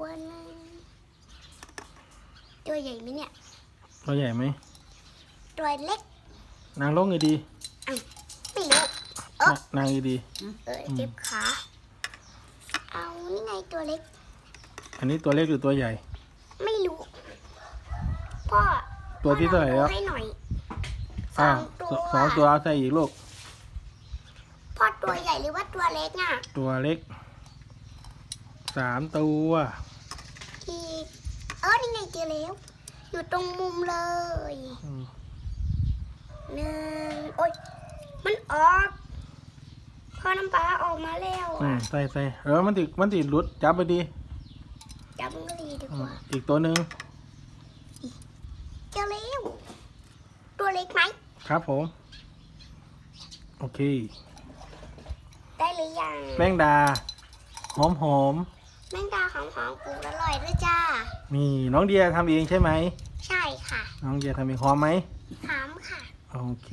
ตัวหนึงตัวใหญ่ไหมเนี่ย ตัวใหญ่ไหม ตัวเล็ก นางลงไงดีไม่รู้เอ๊ะนางไงดี เออเจ็บขา เอานี่ไงตัวเล็ก อันนี้ตัวเล็กหรือตัวใหญ่ ไม่รู้ พ่อ ตัวที่เท่าไหร่แล้วพ่อลองดูให้หน่อยสออ้าวงตัวสองตัวเอาใส่อีกลูก พ่อตัวใหญ่หรือว่าตัวเล็กอะ ตัวเล็ก สามตัวอีกเออนี่ไงเจอแล้ว อยู่ตรงมุมเลยอืมหนึ่งโอ๊ยมันออกพ่อน้ำปลาออกมาแล้วอือะมใส่ใส่เออมันติดมันติดรุดจับไปดีจับมันก็ดีดีอืกมว่าอีกตัวหนึ่งเจอแล้วตัวเล็กไหมครับผม โอเค ได้หรือยังแมงดา หอมหอม แมงดาหอมหอมๆปลูกอร่อยด้วยจ้าๆมีน้องเดียทำเองใช่ไหม ใช่ค่ะ น้องเดียทำเองหอมไหม ถามค่ะ โอเค